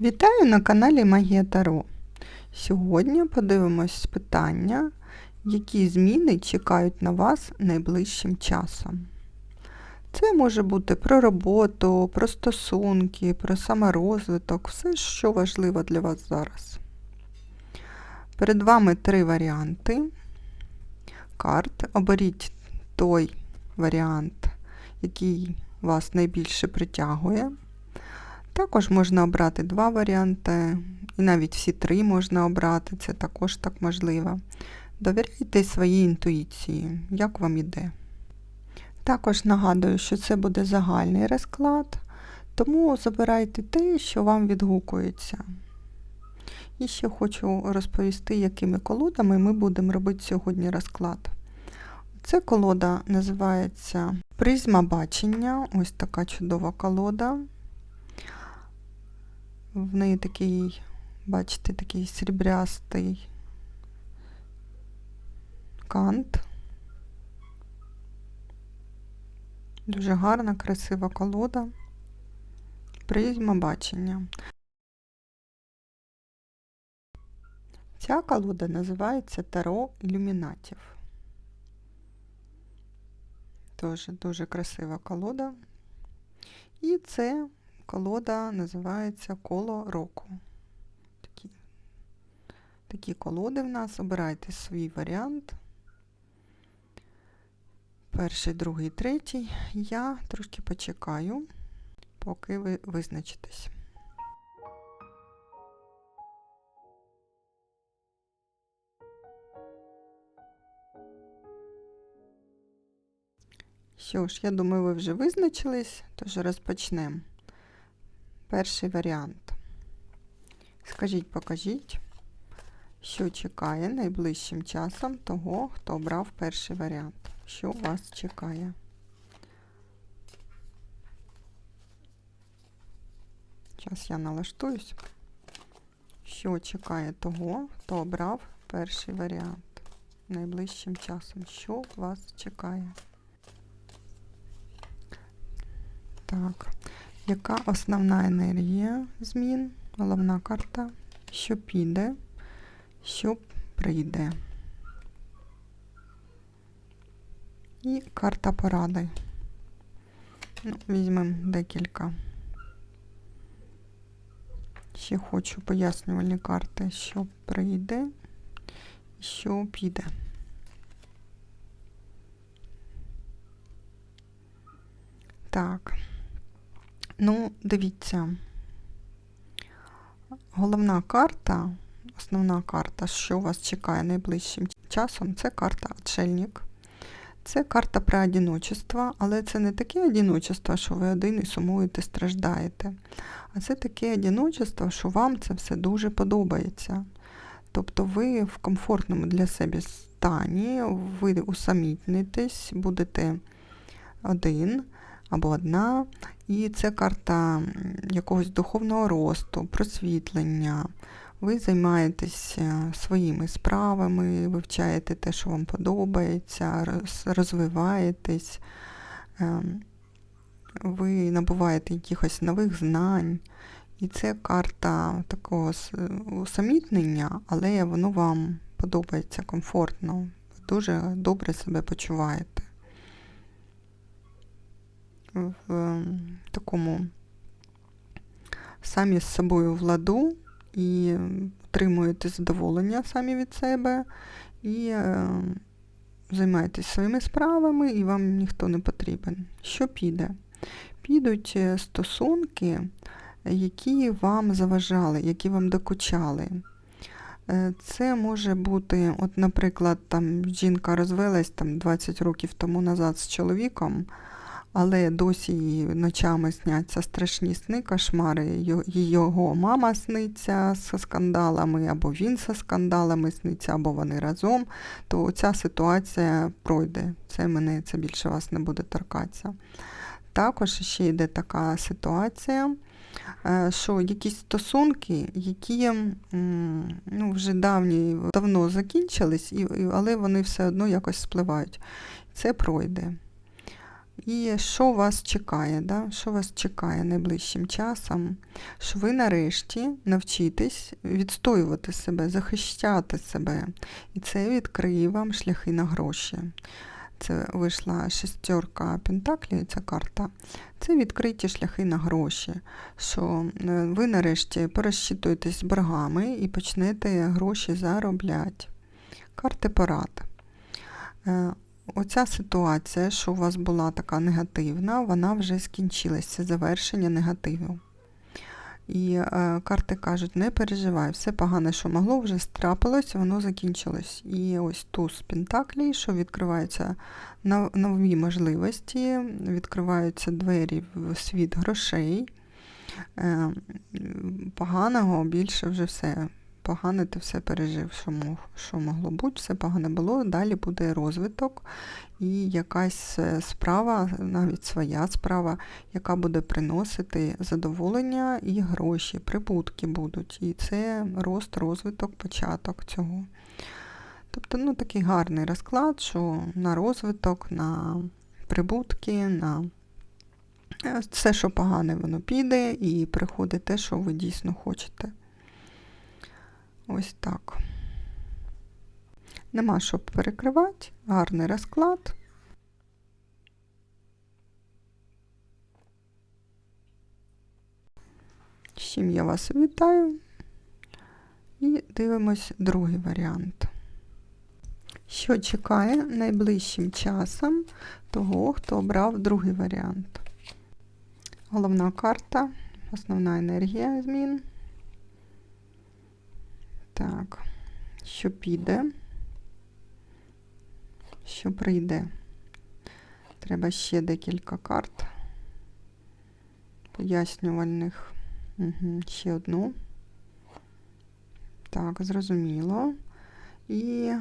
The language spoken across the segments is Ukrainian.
Вітаю на каналі Магія Таро. Сьогодні подивимось питання, які зміни чекають на вас найближчим часом. Це може бути про роботу, про стосунки, про саморозвиток, все, що важливо для вас зараз. Перед вами три варіанти карт. Оберіть той варіант, який вас найбільше притягує. Також можна обрати два варіанти, і навіть всі три можна обрати, це також так можливо. Довіряйте своїй інтуїції, як вам іде. Також нагадую, що це буде загальний розклад, тому забирайте те, що вам відгукується. І ще хочу розповісти, якими колодами ми будемо робити сьогодні розклад. Ця колода називається Призма бачення. Ось така чудова колода. В неї такий, бачите, такий срібрястий кант. Дуже гарна, красива колода. Призма бачення. Ця колода називається Таро ілюмінатів. Теж дуже красива колода. І це колода називається Коло року. Такі, такі колоди в нас. Обирайте свій варіант. Перший, другий, третій. Я трошки почекаю, поки ви визначитесь. Що ж, я думаю, ви вже визначились, тож розпочнемо. Перший варіант. Скажіть, покажіть, що чекає найближчим часом того, хто обрав перший варіант. Що вас чекає? Зараз я налаштуюсь. Що чекає того, хто обрав перший варіант найближчим часом? Що вас чекає? Так. Яка основна енергія змін? Головна карта. Що піде, що прийде. І карта поради. Ну, Візьмемо декілька. Ще хочу пояснювальні карти, що прийде що піде. Так. Ну, дивіться, головна карта, основна карта, що вас чекає найближчим часом, це карта Отшельник. Це карта про одиночество, але це не таке одиночество, що ви один і сумуєте, страждаєте. А це таке одиночество, що вам це все дуже подобається. Тобто ви в комфортному для себе стані, ви усамітнитесь, будете один або одна. І це карта якогось духовного росту, просвітлення. Ви займаєтесь своїми справами, вивчаєте те, що вам подобається, розвиваєтесь, ви набуваєте якихось нових знань. І це карта такого усамітнення, але воно вам подобається комфортно, дуже добре себе почуваєте в такому самі з собою в ладу і отримуєте задоволення самі від себе, і займаєтесь своїми справами, і вам ніхто не потрібен. Що піде? Підуть е, стосунки, які вам заважали, які вам докучали. Е, це може бути, от, наприклад, там жінка розвелась там 20 років тому назад з чоловіком, але досі їй ночами сняться страшні сни, кошмари. Його мама сниться з скандалами, або він зі скандалами сниться, або вони разом, то ця ситуація пройде. Це мене це більше вас не буде торкатися. Також ще йде така ситуація. Е, що якісь стосунки, які ну, вже давні, давно закінчились, але вони все одно якось спливають. Це пройде. І що вас чекає? Да? Що вас чекає найближчим часом? Що ви нарешті навчитесь відстоювати себе, захищати себе. І це відкриє вам шляхи на гроші. Це вийшла шестерка Пентаклів, ця карта. Це відкриті шляхи на гроші. Що е, ви нарешті порозчитуєтесь з боргами і почнете гроші заробляти. Карти порад. Оця ситуація, що у вас була така негативна, вона вже скінчилася, це завершення негативу. І е, карти кажуть, не переживай, все погане, що могло, вже страпилось, воно закінчилось. І ось туз Пентаклі, що відкриваються нов- нові можливості, відкриваються двері в світ грошей. Е, поганого більше вже все. Погане ти все пережив, що, мог, що могло бути, все погане було. Далі буде розвиток і якась е, справа, навіть своя справа, яка буде приносити задоволення і гроші, прибутки будуть. І це рост, розвиток, початок цього. Тобто, ну, такий гарний розклад, що на розвиток, на прибутки, на е, все, що погане, воно піде, і приходить те, що ви дійсно хочете. Ось так. Нема що перекривати, гарний розклад. Чим я вас вітаю. І дивимось другий варіант. Що чекає найближчим часом того, хто обрав другий варіант? Головна карта, основна енергія змін. Так, що піде, що прийде. Треба ще декілька карт пояснювальних. Угу, Ще одну. Так, зрозуміло. І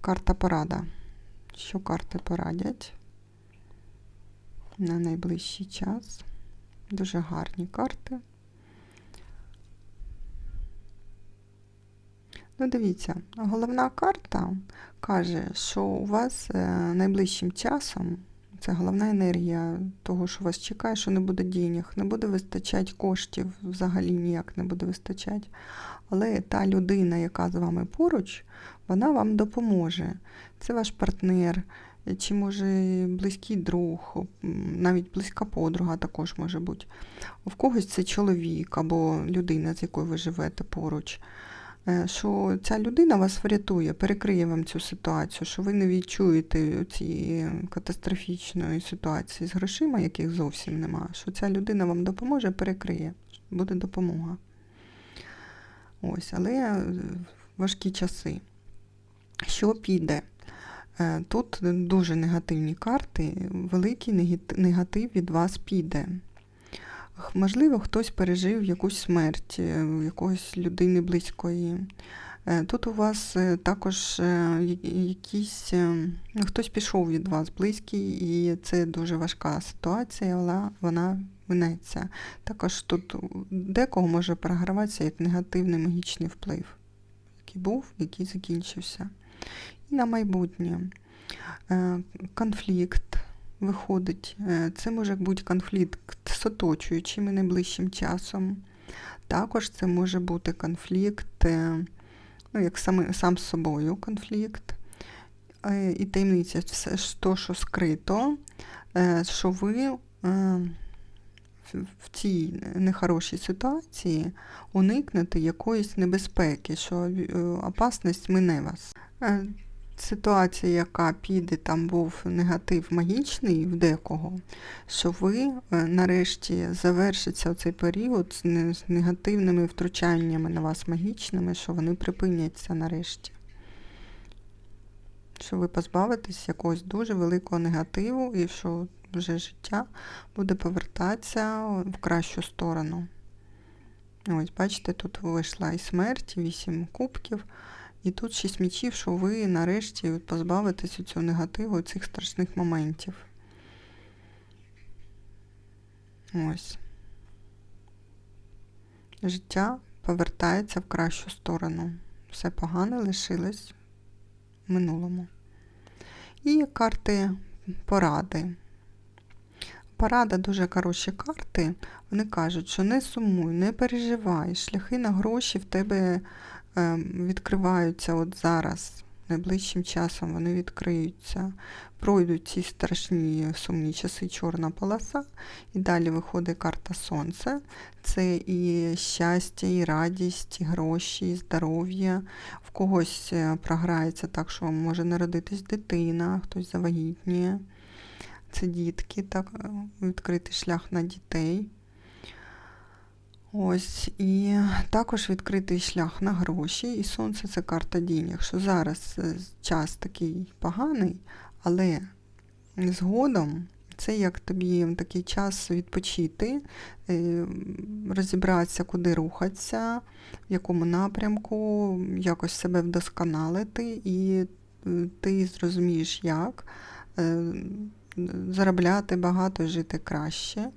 карта порада. Що карти порадять на найближчий час? Дуже гарні карти. Ну, дивіться, головна карта каже, що у вас е, найближчим часом, це головна енергія того, що вас чекає, що не буде денег, не буде вистачати коштів, взагалі ніяк не буде вистачати. Але та людина, яка з вами поруч, вона вам допоможе. Це ваш партнер, чи може близький друг, навіть близька подруга також може бути. В когось це чоловік або людина, з якою ви живете поруч. Е, що ця людина вас врятує, перекриє вам цю ситуацію, що ви не відчуєте цієї катастрофічної ситуації з грошима, яких зовсім нема, що ця людина вам допоможе, перекриє, буде допомога. Ось, але е, важкі часи. Що піде? Е, Тут дуже негативні карти, великий негатив від вас піде. Можливо, хтось пережив якусь смерть е, якоїсь людини близької. Е, Тут у вас е, також якісь, хтось пішов від вас близький, і це дуже важка ситуація, але вона минеться. Також тут декого може програватися як негативний магічний вплив, який був, який закінчився. І на майбутнє. Конфлікт виходить. Це може бути конфлікт з оточуючими найближчим часом. Також це може бути конфлікт, е, ну, як сам, сам з собою конфлікт. Е, І таємниця все то, що скрито, е, що ви в- цій нехорошій ситуації уникнете якоїсь небезпеки, що опасність мине вас. Ситуація, яка піде, там був негатив магічний в декого, що ви е, нарешті завершиться цей період з негативними втручаннями на вас магічними, що вони припиняться нарешті. Що ви позбавитесь якогось дуже великого негативу і що вже життя буде повертатися в кращу сторону. Ось, бачите, тут вийшла і смерть, і вісім кубків. І тут шість мічів, що ви нарешті позбавитесь цього негативу, цих страшних моментів. Ось. Життя повертається в кращу сторону. Все погане лишилось в минулому. І карти поради. Порада дуже хороші карти. Вони кажуть, що не сумуй, не переживай, шляхи на гроші в тебе відкриваються от зараз. Найближчим часом вони відкриються, пройдуть ці страшні сумні часи чорна полоса, і далі виходить карта Сонце. Це і щастя, і радість, і гроші, і здоров'я. В когось е, програється так, що може народитись дитина, хтось завагітніє. Це дітки, так, е, відкритий шлях на дітей. Ось, і також відкритий шлях на гроші, і сонце це карта дінь. Якщо зараз е, час такий поганий, але згодом це як тобі такий час відпочити, е, розібратися, куди рухатися, в якому напрямку, якось себе вдосконалити, і е, ти зрозумієш, як заробляти багато жити краще.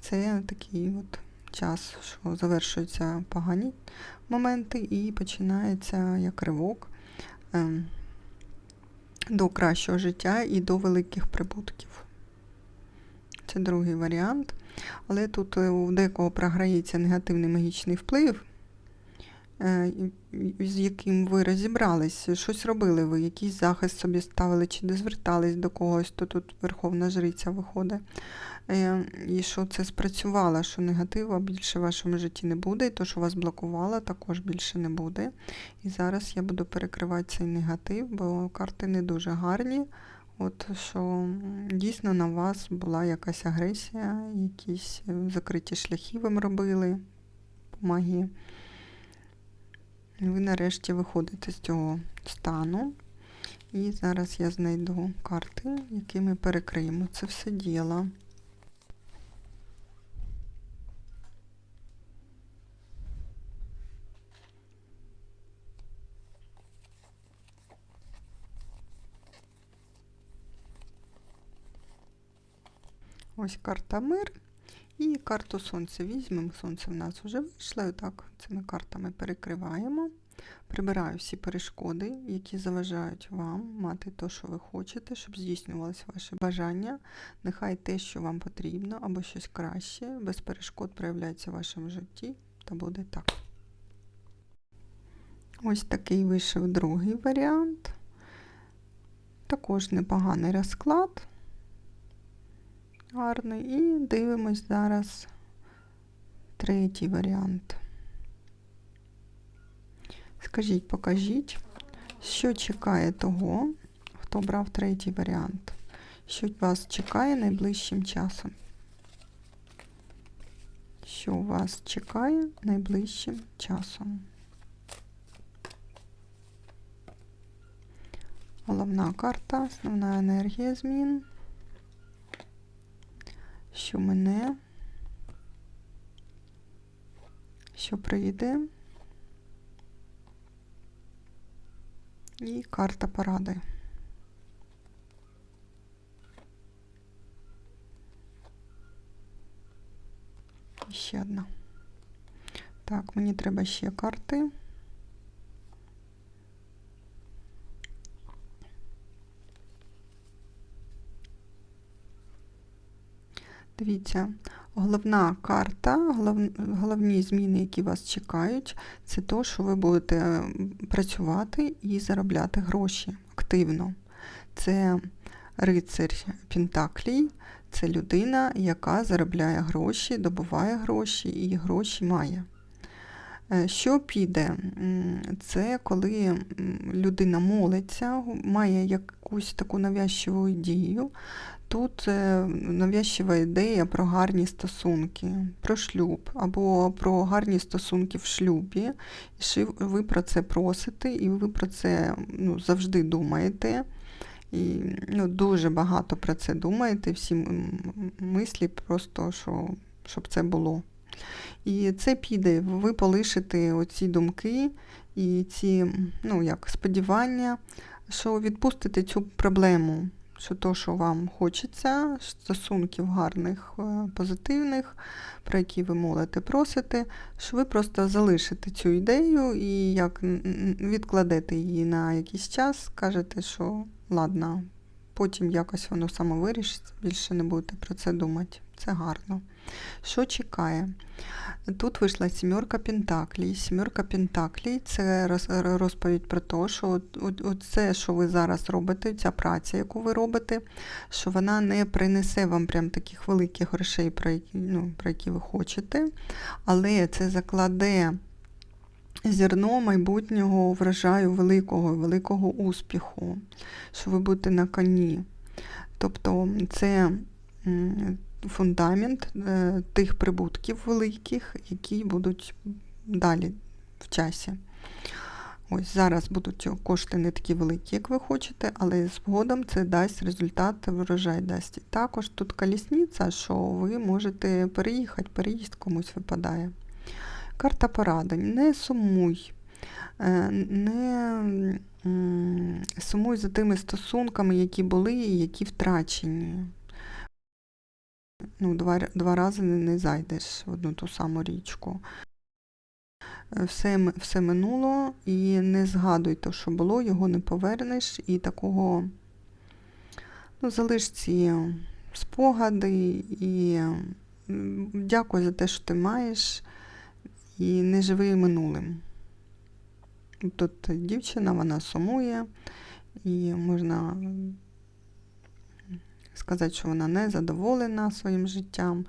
Це такий от час, що завершуються погані моменти і починається як ривок ем, до кращого життя і до великих прибутків. Це другий варіант. Але тут е, у декого програється негативний магічний вплив, з яким ви розібрались, щось робили ви, якийсь захист собі ставили, чи не звертались до когось, то тут Верховна Жриця виходить. Е, і що це спрацювало, що негативу більше в вашому житті не буде, і то, що вас блокувало, також більше не буде. І зараз я буду перекривати цей негатив, бо карти не дуже гарні. От що дійсно на вас була якась агресія, якісь е, закриті шляхи вам робили по магії. Ви нарешті виходите з цього стану. І зараз я знайду карти, які ми перекриємо це все діло. Ось карта мир і карту сонця. Візьмемо, сонце в нас вже вийшло. І так, цими картами перекриваємо. Прибираю всі перешкоди, які заважають вам мати те, що ви хочете, щоб здійснювалося ваше бажання. Нехай те, що вам потрібно, або щось краще, без перешкод проявляється в вашому житті, та буде так. Ось такий вийшов другий варіант. Також непоганий розклад гарний. І дивимось зараз третій варіант. Скажіть, покажіть, що чекає того, хто брав третій варіант. Що вас чекає найближчим часом? Що вас чекає найближчим часом? Головна карта, основна енергія змін що мене, що прийде, і карта поради. ще одна. Так, мені треба ще карти. Дивіться, головна карта, голов, головні зміни, які вас чекають, це то, що ви будете працювати і заробляти гроші активно. Це рицарь Пентаклій, це людина, яка заробляє гроші, добуває гроші і гроші має. Е, що піде? Це коли людина молиться, має якусь таку навязчиву ідею, Тут е, нав'язчива ідея про гарні стосунки, про шлюб або про гарні стосунки в шлюбі. І ви про це просите, і ви про це ну, завжди думаєте. І ну, Дуже багато про це думаєте, всі мислі, просто що, щоб це було. І це піде, ви полишите оці думки і ці ну, як, сподівання, що відпустите цю проблему що то, що вам хочеться, стосунків гарних, е, позитивних, про які ви молите, просите, що ви просто залишите цю ідею і як відкладете її на якийсь час, скажете, що ладно, потім якось воно само вирішиться, більше не будете про це думати. Це гарно. Що чекає? Тут вийшла сімерка Пентаклій. Сімерка Пентаклій це розповідь про те, що це, що ви зараз робите, ця праця, яку ви робите, що вона не принесе вам прям таких великих грошей, про які, ну, про які ви хочете, але це закладе зерно майбутнього врожаю великого, великого успіху, що ви будете на коні. Тобто це фундамент е, тих прибутків великих, які будуть далі в часі. Ось зараз будуть кошти не такі великі, як ви хочете, але згодом це дасть результат, врожай дасть. І також тут колісниця, що ви можете переїхати, переїзд комусь випадає. Карта поради. Не сумуй. Е, Не сумуй за тими стосунками, які були і які втрачені. Ну, два, два рази не, зайдеш в одну ту саму річку. Е, Все, все минуло і не згадуй те, що було, його не повернеш, і такого ну, залиш ці спогади і м, дякуй за те, що ти маєш, і не живи минулим. Тут дівчина, вона сумує, і можна сказати, що вона не задоволена своїм життям,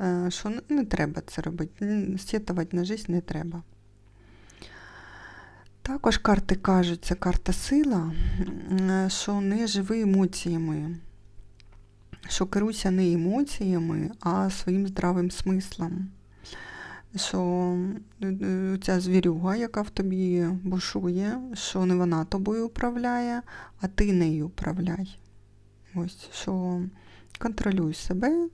е, що не- треба це робити, сетувати на життя не треба. Також карти кажуть, це карта сила, що не живи емоціями, що керуйся не емоціями, а своїм здравим смислом. Що е, ця звірюга, яка в тобі бушує, що не вона тобою управляє, а ти нею управляй. Ось, що контролюй себе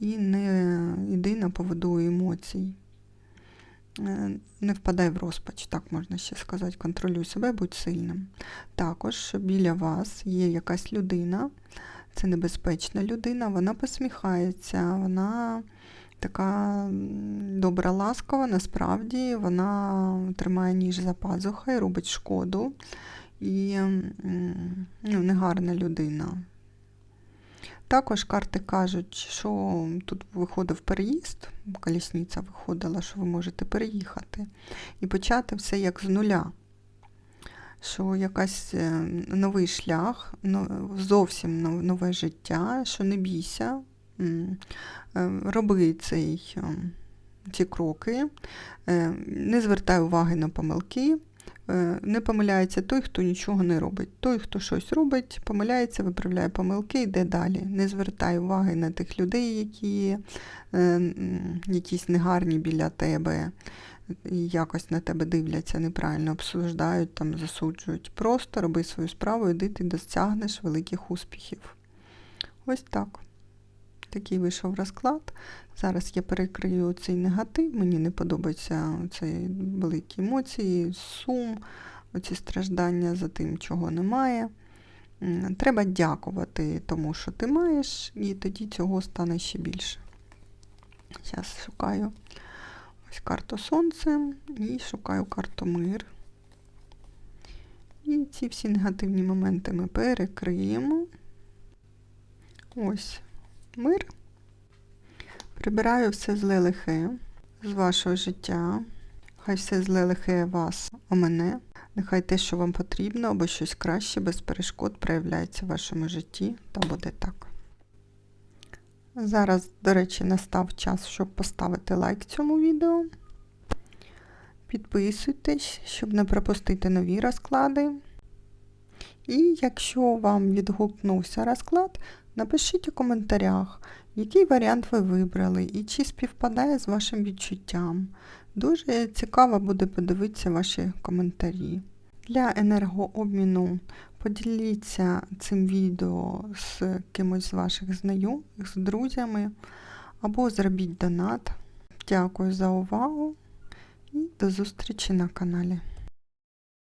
і не йди на поводу емоцій. Е, Не впадай в розпач, так можна ще сказати. Контролюй себе, будь сильним. Також біля вас є якась людина, це небезпечна людина, вона посміхається, вона така добра, ласкава, насправді вона тримає ніж за пазухою, робить шкоду і ну, негарна людина. Також карти кажуть, що тут виходив переїзд, колісниця виходила, що ви можете переїхати і почати все як з нуля. Що якась е, новий шлях, зовсім нове життя, що не бійся, е, роби цей, е, ці кроки, е, не звертай уваги на помилки. Е, Не помиляється той, хто нічого не робить. Той, хто щось робить, помиляється, виправляє помилки, йде далі. Не звертай уваги на тих людей, які е, м, якісь негарні біля тебе, якось на тебе дивляться неправильно, обсуждають, там, засуджують. Просто роби свою справу, іди ти досягнеш великих успіхів. Ось так. Такий вийшов розклад. Зараз я перекрию цей негатив. Мені не подобаються ці великі емоції, сум, оці страждання за тим, чого немає. Треба дякувати тому, що ти маєш, і тоді цього стане ще більше. Зараз шукаю ось карту Сонце і шукаю карту Мир. І ці всі негативні моменти ми перекриємо. Ось мир. Прибираю все зле лихе з вашого життя. Хай все зле лихе вас омене. Нехай те, що вам потрібно, або щось краще, без перешкод проявляється в вашому житті, та буде так. Зараз, до речі, настав час, щоб поставити лайк цьому відео. Підписуйтесь, щоб не пропустити нові розклади. І якщо вам відгукнувся розклад, напишіть у коментарях, який варіант ви вибрали і чи співпадає з вашим відчуттям. Дуже цікаво буде подивитися ваші коментарі. Для енергообміну поділіться цим відео з кимось з ваших знайомих, з друзями або зробіть донат. Дякую за увагу і до зустрічі на каналі.